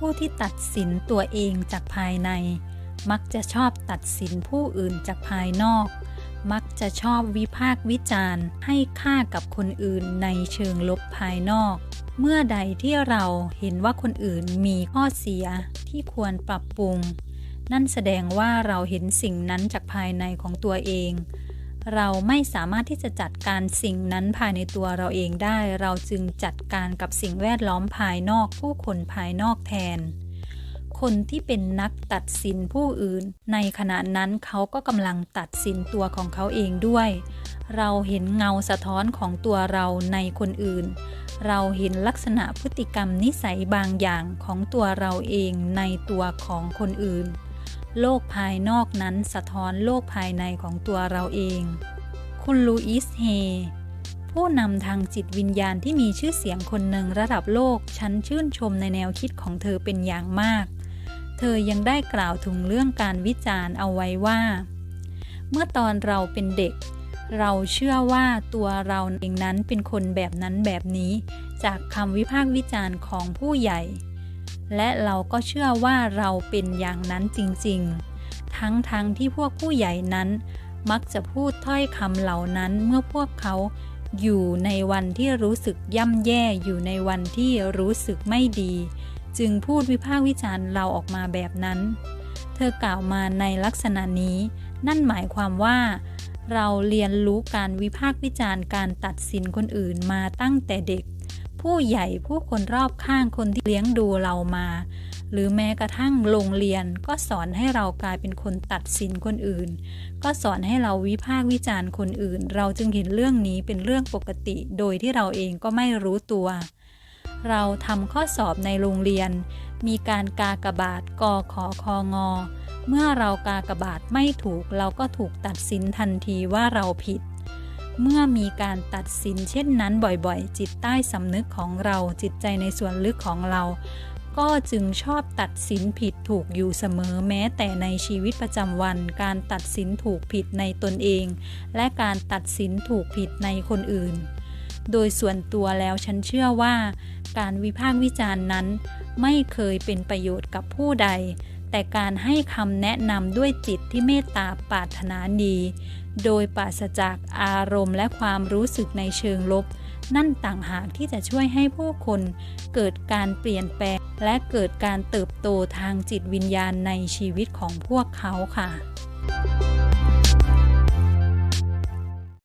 ผู้ที่ตัดสินตัวเองจากภายใน มักจะชอบตัดสินผู้อื่นจากภายนอก มักจะชอบวิพากษ์วิจารณ์ ให้ค่ากับคนอื่นในเชิงลบภายนอก เมื่อใดที่เราเห็นว่าคนอื่นมีข้อเสียที่ควรปรับปรุง นั่นแสดงว่าเราเห็นสิ่งนั้นจากภายในของตัวเอง เราไม่สามารถที่จะจัดการสิ่งนั้นภายในตัวเราเองได้ เราจึงจัดการกับสิ่งแวดล้อมภายนอก ผู้คนภายนอกแทน คนที่เป็นนักตัดสินผู้อื่น ในขณะนั้นเขาก็กำลังตัดสินตัวของเขาเองด้วย เราเห็นเงาสะท้อนของตัวเราในคนอื่น เราเห็นลักษณะพฤติกรรมนิสัยบางอย่างของตัวเราเองในตัวของคนอื่น โลกภายนอกนั้นสะท้อนโลกภายในของตัวเราเอง คุณลูอิสเฮ ผู้นำทางจิตวิญญาณที่มีชื่อเสียงคนหนึ่งระดับโลก ฉันชื่นชมในแนวคิดของเธอเป็นอย่างมาก เธอยังได้กล่าวถึงเรื่องการวิจารณ์เอาไว้ว่า เมื่อตอนเราเป็นเด็ก เราเชื่อว่าตัวเราเองนั้นเป็นคนแบบนั้นแบบนี้ จากคำวิพากษ์วิจารณ์ของผู้ใหญ่ และเราก็เชื่อว่าเราเป็นอย่างนั้นจริงๆ ทั้งๆทที่พวกผู้ใหญ่นั้น มักจะพูดถ้อยคำเหล่านั้นเมื่อพวกเขาอยู่ในวันที่รู้สึกย่ำแย่อยู่ในวันที่รู้สึกไม่ดี จึงพูดวิพากษ์วิจารณ์เราออกมาแบบนั้น เธอกล่าวมาในลักษณะนี้ นั่นหมายความว่า เราเรียนรู้การวิพากษ์วิจารณ์การตัดสินคนอื่นมาตั้งแต่เด็ก ผู้ใหญ่ผู้คนรอบข้างคนที่เลี้ยงดูเรามา หรือแม้กระทั่งโรงเรียนก็สอนให้เรากลายเป็นคนตัดสินคนอื่น ก็สอนให้เราวิพากษ์วิจารณ์คนอื่น เราจึงเห็นเรื่องนี้เป็นเรื่องปกติ โดยที่เราเองก็ไม่รู้ตัว เราทำข้อสอบในโรงเรียน มีการกากบาทกอขอคองอ เมื่อเรากากบาทไม่ถูกเราก็ถูกตัดสินทันทีว่าเราผิด เมื่อมีการตัดสินเช่นนั้นบ่อยๆ จิตใต้สำนึกของเราจิตใจในส่วนลึกของเรา ก็จึงชอบตัดสินผิดถูกอยู่เสมอแม้แต่ในชีวิตประจำวัน การตัดสินถูกผิดในตนเอง และการตัดสินถูกผิดในคนอื่น โดยส่วนตัวแล้วฉันเชื่อว่า การวิพากษ์วิจารณ์นั้น ไม่เคยเป็นประโยชน์กับผู้ใด แต่การให้คำแนะนำด้วยจิตที่เมตตาปรารถนาดี โดยปราศจากอารมณ์และความรู้สึกในเชิงลบ นั่นต่างหากที่จะช่วยให้ผู้คนเกิดการเปลี่ยนแปลง และเกิดการเติบโตทางจิตวิญญาณในชีวิตของพวกเขาค่ะ